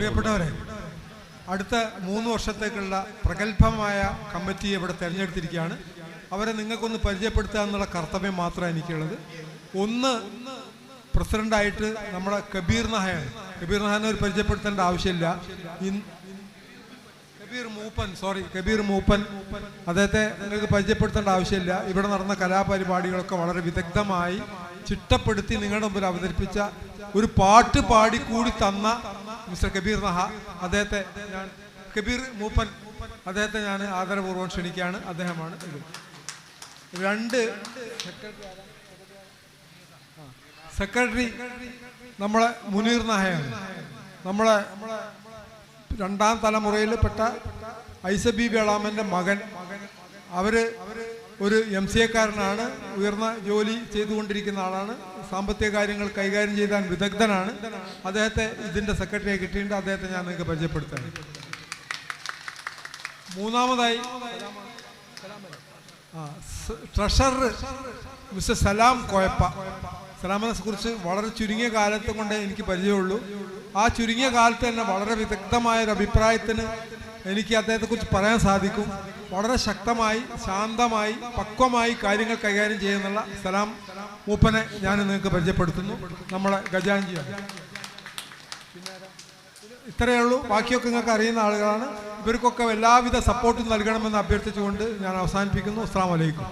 പ്രിയപ്പെട്ടവരെ അടുത്ത മൂന്ന് വർഷത്തേക്കുള്ള പ്രഗത്ഭമായ കമ്മിറ്റിയെ ഇവിടെ തിരഞ്ഞെടുത്തിരിക്കുകയാണ്. അവരെ നിങ്ങൾക്കൊന്ന് പരിചയപ്പെടുത്തുക എന്നുള്ള കർത്തവ്യം മാത്രമാണ് എനിക്കുള്ളത്. ഒന്ന് പ്രസിഡന്റായിട്ട് നമ്മുടെ കബീർ നഹയൻ കബീർ നഹാനെ ഒരു പരിചയപ്പെടുത്തേണ്ട ആവശ്യമില്ല. കബീർ മൂപ്പൻ സോറി കബീർ മൂപ്പൻ. അദ്ദേഹത്തെ നിങ്ങൾക്ക് പരിചയപ്പെടുത്തേണ്ട ആവശ്യമില്ല. ഇവിടെ നടന്ന കലാപരിപാടികളൊക്കെ വളരെ വിദഗ്ധമായി ചിട്ടപ്പെടുത്തി നിങ്ങളുടെ മുമ്പിൽ അവതരിപ്പിച്ച ഒരു പാട്ട് പാടി കൂടി തന്ന മിസ്റ്റർ കബീർ നഹ അദ്ദേഹത്തെ ഞാൻ കബീർ മൂപ്പൻ അദ്ദേഹത്തെ ഞാൻ ആദരപൂർവം ക്ഷണിക്കുകയാണ്. അദ്ദേഹമാണ് രണ്ട് സെക്രട്ടറി നമ്മളെ മുനീർ നായയാണ് നമ്മളെ രണ്ടാം തലമുറയിൽ പെട്ട ഐസബി വേളാമന്റെ മകൻ. അവർ ഒരു എം സി എക്കാരനാണ് ഉയർന്ന ജോലി ചെയ്തുകൊണ്ടിരിക്കുന്ന ആളാണ് സാമ്പത്തിക കാര്യങ്ങൾ കൈകാര്യം ചെയ്താൻ വിദഗ്ധനാണ്. അദ്ദേഹത്തെ ഇതിന്റെ സെക്രട്ടറിയെ കിട്ടിയിട്ടുണ്ട്. അദ്ദേഹത്തെ ഞാൻ നിങ്ങൾക്ക് പരിചയപ്പെടുത്താം മൂന്നാമതായി ട്രഷറർ മിസ്റ്റർ സലാം കോയപ്പ. സലാമിനെ കുറിച്ച് വളരെ ചുരുങ്ങിയ കാലത്ത് കൊണ്ടേ എനിക്ക് പരിചയമുള്ളൂ. ആ ചുരുങ്ങിയ കാലത്ത് തന്നെ വളരെ വിദഗ്ധമായ ഒരു അഭിപ്രായത്തിന് എനിക്ക് അദ്ദേഹത്തെ അദ്ദേഹത്തെക്കുറിച്ച് പറയാൻ സാധിക്കും. വളരെ ശക്തമായി ശാന്തമായി പക്വമായി കാര്യങ്ങൾ കൈകാര്യം ചെയ്യുന്നുള്ള സലാം മൂപ്പനെ ഞാൻ നിങ്ങൾക്ക് പരിചയപ്പെടുത്തുന്നു. നമ്മളെ ഗജാഞ്ചിയാണ് ഇത്രയേ ഉള്ളൂ. ബാക്കിയൊക്കെ നിങ്ങൾക്ക് അറിയുന്ന ആളുകളാണ്. ഇവർക്കൊക്കെ എല്ലാവിധ സപ്പോർട്ടും നൽകണമെന്ന് അഭ്യർത്ഥിച്ചുകൊണ്ട് ഞാൻ അവസാനിപ്പിക്കുന്നു. അസ്സാം വലൈക്കും